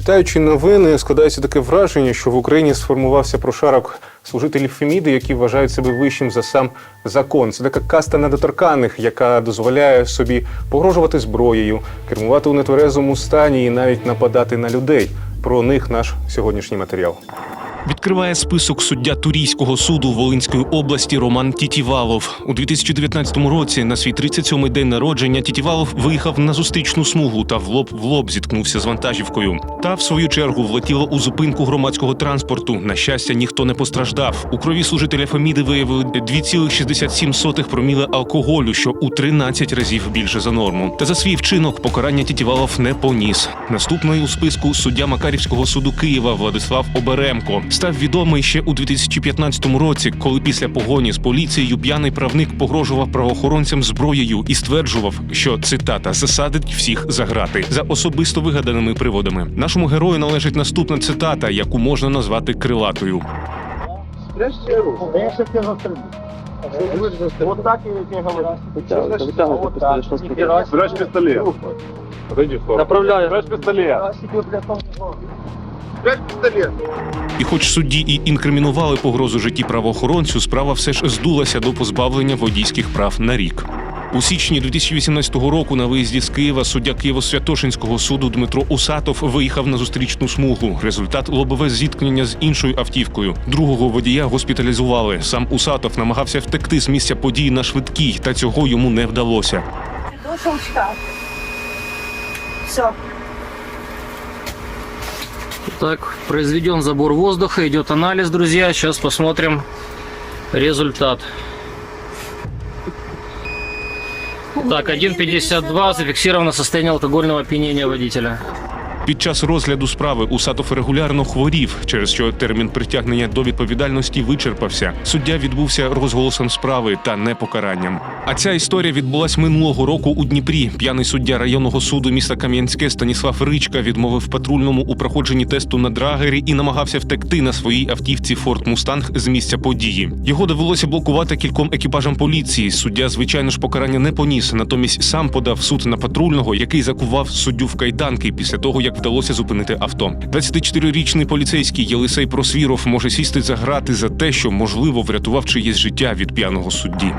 Читаючи новини, складається таке враження, що в Україні сформувався прошарок служителів Феміди, які вважають себе вищим за сам закон. Це така каста недоторканих, яка дозволяє собі погрожувати зброєю, кермувати у нетверезому стані і навіть нападати на людей. Про них наш сьогоднішній матеріал. Відкриває список суддя Турійського суду Волинської області Роман Тітівалов. У 2019 році на свій 37-й день народження Тітівалов виїхав на зустрічну смугу та в лоб в лоб зіткнувся з вантажівкою. Та в свою чергу влетіла у зупинку громадського транспорту. На щастя, ніхто не постраждав. У крові служителя Феміди виявили 2,67 проміли алкоголю, що у 13 разів більше за норму. Та за свій вчинок покарання Тітівалов не поніс. Наступною у списку суддя Макарівського суду Києва Владислав Оберемко став відомий ще у 2015 році, коли після погоні з поліцією п'яний правник погрожував правоохоронцям зброєю і стверджував, що цитата засадить всіх за грати за особисто вигаданими приводами. Нашому герою належить наступна цитата, яку можна назвати крилатою. Вот так я тебе говорю. Пистолет, сторону. Направляю. Брось пистолет. Брось пистолет. І, хоч судді і інкримінували погрозу житті правоохоронцю, справа все ж здулася до позбавлення водійських прав на рік. У січні 2018 року на виїзді з Києва суддя Києво-Святошинського суду Дмитро Усатов виїхав на зустрічну смугу. Результат лобове зіткнення з іншою автівкою. Другого водія госпіталізували. Сам Усатов намагався втекти з місця подій на швидкій, та цього йому не вдалося. До щелчка. Все. Так, произведен забор воздуха, идет анализ, друзья. Сейчас посмотрим результат. Так, 1.52 зафиксировано состояние алкогольного опьянения водителя. Під час розгляду справи Усатов регулярно хворів, через що термін притягнення до відповідальності вичерпався. Суддя відбувся розголосом справи та не покаранням. А ця історія відбулась минулого року у Дніпрі. П'яний суддя районного суду міста Кам'янське Станіслав Ричка відмовив патрульному у проходженні тесту на драгері і намагався втекти на своїй автівці Форт Мустанг з місця події. Його довелося блокувати кільком екіпажам поліції. Суддя, звичайно ж, покарання не поніс. Натомість сам подав суд на патрульного, який закував суддю в кайданки після того, як вдалося зупинити авто. 24-річний поліцейський Єлисей Просвіров може сісти за грати за те, що можливо врятував чиєсь життя від п'яного судді.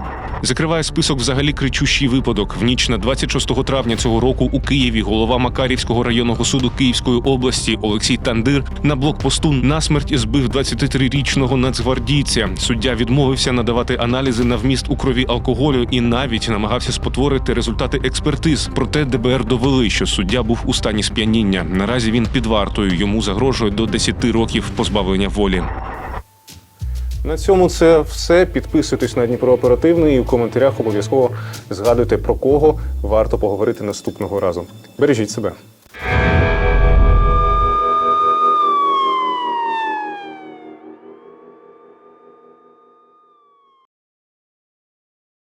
Закриває список взагалі кричущий випадок. В ніч на 26 травня цього року у Києві голова Макарівського районного суду Київської області Олексій Тандир на блокпосту насмерть збив 23-річного нацгвардійця. Суддя відмовився надавати аналізи на вміст у крові алкоголю і навіть намагався спотворити результати експертиз. Проте ДБР довели, що суддя був у стані сп'яніння. Наразі він під вартою. Йому загрожує до 10 років позбавлення волі. На цьому це все. Підписуйтесь на Дніпро Оперативний і в коментарях обов'язково згадуйте про кого варто поговорити наступного разу. Бережіть себе.